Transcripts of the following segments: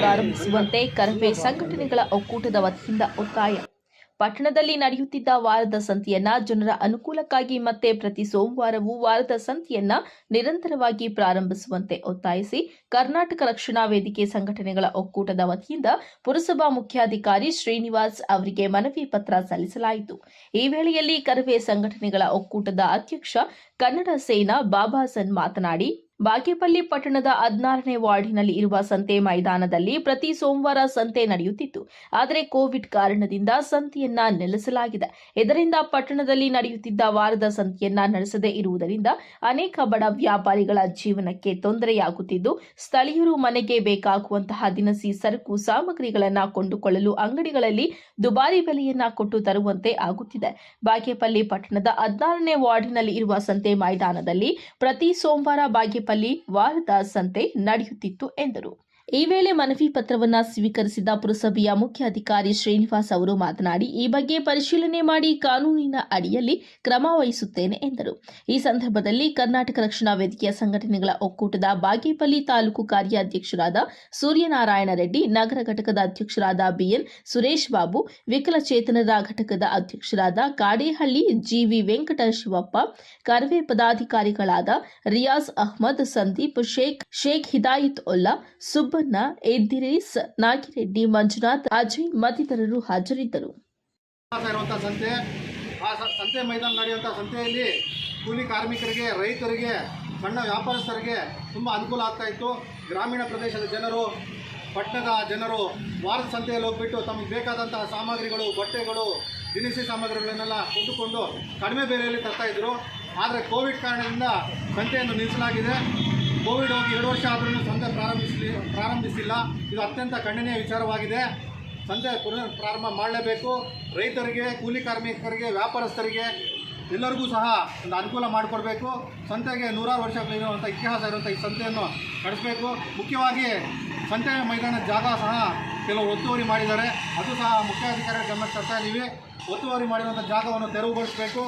ಪ್ರಾರಂಭಿಸುವಂತೆ ಕರವೇ ಸಂಘಟನೆಗಳ ಒಕ್ಕೂಟದ ವತಿಯಿಂದ ಒತ್ತಾಯ. ಪಟ್ಟಣದಲ್ಲಿ ನಡೆಯುತ್ತಿದ್ದ ವಾರದ ಸಂತೆಯನ್ನ ಜನರ ಅನುಕೂಲಕ್ಕಾಗಿ ಮತ್ತೆ ಪ್ರತಿ ಸೋಮವಾರವೂ ವಾರದ ಸಂತೆಯನ್ನ ನಿರಂತರವಾಗಿ ಪ್ರಾರಂಭಿಸುವಂತೆ ಒತ್ತಾಯಿಸಿ ಕರ್ನಾಟಕ ರಕ್ಷಣಾ ವೇದಿಕೆ ಸಂಘಟನೆಗಳ ಒಕ್ಕೂಟದ ವತಿಯಿಂದ ಪುರಸಭಾ ಮುಖ್ಯಾಧಿಕಾರಿ ಶ್ರೀನಿವಾಸ್ ಅವರಿಗೆ ಮನವಿ ಪತ್ರ ಸಲ್ಲಿಸಲಾಯಿತು. ಈ ವೇಳೆಯಲ್ಲಿ ಕರವೇ ಸಂಘಟನೆಗಳ ಒಕ್ಕೂಟದ ಅಧ್ಯಕ್ಷ ಕನ್ನಡ ಸೇನಾ ಬಾಬಾಸನ್ ಮಾತನಾಡಿ ಬಾಗೇಪಲ್ಲಿ ಪಟ್ಟಣದ ಹದಿನಾರನೇ ವಾರ್ಡಿನಲ್ಲಿ ಇರುವ ಸಂತೆ ಮೈದಾನದಲ್ಲಿ ಪ್ರತಿ ಸೋಮವಾರ ಸಂತೆ ನಡೆಯುತ್ತಿತ್ತು. ಆದರೆ ಕೋವಿಡ್ ಕಾರಣದಿಂದ ಸಂತೆಯನ್ನ ನೆಲೆಸಲಾಗಿದೆ. ಇದರಿಂದ ಪಟ್ಟಣದಲ್ಲಿ ನಡೆಯುತ್ತಿದ್ದ ವಾರದ ಸಂತೆಯನ್ನ ನಡೆಸದೇ ಇರುವುದರಿಂದ ಅನೇಕ ಬಡ ವ್ಯಾಪಾರಿಗಳ ಜೀವನಕ್ಕೆ ತೊಂದರೆಯಾಗುತ್ತಿದ್ದು, ಸ್ಥಳೀಯರು ಮನೆಗೆ ಬೇಕಾಗುವಂತಹ ದಿನಸಿ ಸರಕು ಸಾಮಗ್ರಿಗಳನ್ನ ಕೊಂಡುಕೊಳ್ಳಲು ಅಂಗಡಿಗಳಲ್ಲಿ ದುಬಾರಿ ಬೆಲೆಯನ್ನ ಕೊಟ್ಟು ತರುವಂತೆ ಆಗುತ್ತಿದೆ. ಬಾಗೇಪಲ್ಲಿ ಪಟ್ಟಣದ ಹದಿನಾರನೇ ವಾರ್ಡಿನಲ್ಲಿ ಇರುವ ಸಂತೆ ಮೈದಾನದಲ್ಲಿ ಪ್ರತಿ ಸೋಮವಾರ ಬಾಗೇಪಲ್ಲಿ ವಾರದ ಸಂತೆ ನಡೆಯುತ್ತಿತ್ತು ಎಂದರು. ಈ ವೇಳೆ ಮನವಿ ಪತ್ರವನ್ನ ಸ್ವೀಕರಿಸಿದ ಪುರಸಭೆಯ ಮುಖ್ಯ ಅಧಿಕಾರಿ ಶ್ರೀನಿವಾಸ್ ಅವರು ಮಾತನಾಡಿ, ಈ ಬಗ್ಗೆ ಪರಿಶೀಲನೆ ಮಾಡಿ ಕಾನೂನಿನ ಅಡಿಯಲ್ಲಿ ಕ್ರಮ ವಹಿಸುತ್ತೇನೆ ಎಂದರು. ಈ ಸಂದರ್ಭದಲ್ಲಿ ಕರ್ನಾಟಕ ರಕ್ಷಣಾ ವೇದಿಕೆಯ ಸಂಘಟನೆಗಳ ಒಕ್ಕೂಟದ ಬಾಗೇಪಲ್ಲಿ ತಾಲೂಕು ಕಾರ್ಯಾಧ್ಯಕ್ಷರಾದ ಸೂರ್ಯನಾರಾಯಣ ರೆಡ್ಡಿ, ನಗರ ಘಟಕದ ಅಧ್ಯಕ್ಷರಾದ ಬಿಎನ್ ಸುರೇಶ್ ಬಾಬು ವಿಕಲಚೇತನರ ಘಟಕದ ಅಧ್ಯಕ್ಷರಾದ ಕಾಡೇಹಳ್ಳಿ ಜಿವಿ ವೆಂಕಟ ಶಿವಪ್ಪ ಕರ್ವೆ ಪದಾಧಿಕಾರಿಗಳಾದ ರಿಯಾಜ್ ಅಹ್ಮದ್, ಸಂದೀಪ್ ಶೇಖ್ ಶೇಖ್ ಹಿದಾಯತ್ ಉಲ್ಲಾ ಸುಬ್ಬಣ್ಣ ಎದ್ದಿರೇಸ್ ನಾಗಿರೆಡ್ಡಿ ಮಂಜುನಾಥ್ ಅಜಯ್ ಮತ್ತಿತರರು ಹಾಜರಿದ್ದರು. ಸಂತೆ, ಆ ಸಂತೆ ಮೈದಾನ ನಡೆಯುವಂಥ ಸಂತೆಯಲ್ಲಿ ಕೂಲಿ ಕಾರ್ಮಿಕರಿಗೆ, ರೈತರಿಗೆ, ಸಣ್ಣ ವ್ಯಾಪಾರಸ್ಥರಿಗೆ ತುಂಬ ಅನುಕೂಲ ಆಗ್ತಾ ಇತ್ತು. ಗ್ರಾಮೀಣ ಪ್ರದೇಶದ ಜನರು, ಪಟ್ಟಣದ ಜನರು ವಾರದ ಸಂತೆಯಲ್ಲಿ ಹೋಗ್ಬಿಟ್ಟು ತಮಗೆ ಬೇಕಾದಂತಹ ಸಾಮಗ್ರಿಗಳು, ಬಟ್ಟೆಗಳು, ದಿನಸಿ ಸಾಮಗ್ರಿಗಳನ್ನೆಲ್ಲ ಕೊಂಡುಕೊಂಡು ಕಡಿಮೆ ಬೆಲೆಯಲ್ಲಿ ತರ್ತಾ ಇದ್ರು. ಆದರೆ ಕೋವಿಡ್ ಕಾರಣದಿಂದ ಸಂತೆಯನ್ನು ನಿಲ್ಲಿಸಲಾಗಿದೆ. ಕೋವಿಡ್ ಹೋಗಿ ಎರಡು ವರ್ಷ ಆದ್ರೂ ಸಂತೆ ಪ್ರಾರಂಭಿಸಲಿ ಪ್ರಾರಂಭಿಸಿಲ್ಲ. ಇದು ಅತ್ಯಂತ ಖಂಡನೀಯ ವಿಚಾರವಾಗಿದೆ. ಸಂತೆ ಪುನರ್ ಪ್ರಾರಂಭ ಮಾಡಲೇಬೇಕು. ರೈತರಿಗೆ, ಕೂಲಿ ಕಾರ್ಮಿಕರಿಗೆ, ವ್ಯಾಪಾರಸ್ಥರಿಗೆ ಎಲ್ಲರಿಗೂ ಸಹ ಒಂದು ಅನುಕೂಲ ಮಾಡಿಕೊಡ್ಬೇಕು. ಸಂತೆಗೆ ನೂರಾರು ವರ್ಷಗಳಿರುವಂಥ ಇತಿಹಾಸ ಇರುವಂಥ ಈ ಸಂತೆಯನ್ನು ನಡೆಸಬೇಕು. ಮುಖ್ಯವಾಗಿ ಸಂತೆ ಮೈದಾನದ ಜಾಗ ಸಹ ಕೆಲವು ಒತ್ತುವರಿ ಮಾಡಿದ್ದಾರೆ. ಅದು ಸಹ ಮುಖ್ಯಾಧಿಕಾರಿಗಳ ಗಮನಕ್ಕೆ ತರ್ತಾ ಇದ್ದೀವಿ ಒತ್ತುವರಿ ಮಾಡಿರುವಂಥ ಜಾಗವನ್ನು ತೆರವುಗೊಳಿಸಬೇಕು.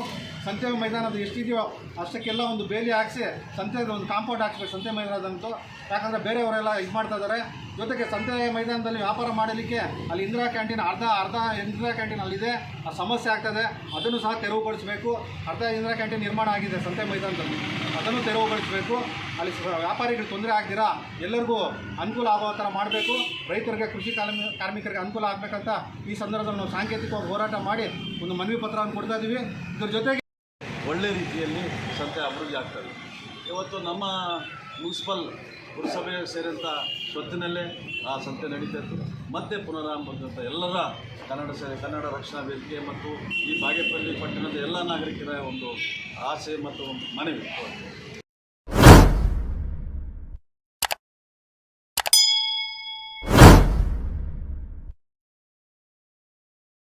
ಸಂತೆ ಮೈದಾನದ ಎಷ್ಟಿದೆಯೋ ಅಷ್ಟಕ್ಕೆಲ್ಲ ಒಂದು ಬೇಲಿ ಹಾಕಿಸಿ ಸಂತೆಗೆ ಒಂದು ಕಾಂಪೌಂಡ್ ಹಾಕ್ಸ್ಬೇಕು, ಸಂತೆ ಮೈದಾನದಂತೂ ಯಾಕಂದರೆ ಬೇರೆಯವರೆಲ್ಲ ಇದು ಮಾಡ್ತಾ ಇದ್ದಾರೆ. ಜೊತೆಗೆ ಸಂತೆ ಮೈದಾನದಲ್ಲಿ ವ್ಯಾಪಾರ ಮಾಡಲಿಕ್ಕೆ ಅಲ್ಲಿ ಇಂದಿರಾ ಕ್ಯಾಂಟೀನ್ ಅರ್ಧ ಅರ್ಧ ಇಂದಿರಾ ಕ್ಯಾಂಟೀನ್ ಅಲ್ಲಿದೆ. ಆ ಸಮಸ್ಯೆ ಆಗ್ತದೆ. ಅದನ್ನು ಸಹ ತೆರವುಗೊಳಿಸಬೇಕು. ಅರ್ಧ ಇಂದಿರಾ ಕ್ಯಾಂಟೀನ್ ನಿರ್ಮಾಣ ಆಗಿದೆ ಸಂತೆ ಮೈದಾನದಲ್ಲಿ. ಅದನ್ನು ತೆರವುಗೊಳಿಸಬೇಕು. ಅಲ್ಲಿ ವ್ಯಾಪಾರಿಗಳು ತೊಂದರೆ ಆಗ್ದಿರಾ? ಎಲ್ಲರಿಗೂ ಅನುಕೂಲ ಆಗೋ ಥರ ಮಾಡಬೇಕು. ರೈತರಿಗೆ, ಕೃಷಿ ಕಾರ್ಮಿ, ಕಾರ್ಮಿಕರಿಗೆ ಅನುಕೂಲ ಆಗಬೇಕಂತ ಈ ಸಂದರ್ಭದಲ್ಲಿ ನಾವು ಸಾಂಕೇತಿಕವಾಗಿ ಹೋರಾಟ ಮಾಡಿ ಒಂದು ಮನವಿ ಪತ್ರವನ್ನು ಕೊಡ್ತಾ ಇದ್ದೀವಿ. ಇದ್ರ ಜೊತೆಗೆ ಒಳ್ಳೆ ರೀತಿಯಲ್ಲಿ ಸಂತೆ ಅಭಿವೃದ್ಧಿ ಆಗ್ತದೆ. ಇವತ್ತು ನಮ್ಮ ಮುನ್ಸಿಪಲ್ ಪುರಸಭೆ ಸೇರಿದಂಥ ಸ್ವತ್ತಿನಲ್ಲೇ ಆ ಸಂತೆ ನಡೀತಾ ಇತ್ತು. ಮತ್ತೆ ಪುನರಾರಂಭದಂಥ ಎಲ್ಲರ ಕನ್ನಡ ಸೇರಿ, ಕನ್ನಡ ರಕ್ಷಣಾ ವೇದಿಕೆ ಮತ್ತು ಈ ಬಾಗೇಪಲ್ಲಿ ಪಟ್ಟಣದ ಎಲ್ಲ ನಾಗರಿಕರ ಒಂದು ಆಸೆ ಮತ್ತು ಮನವಿ.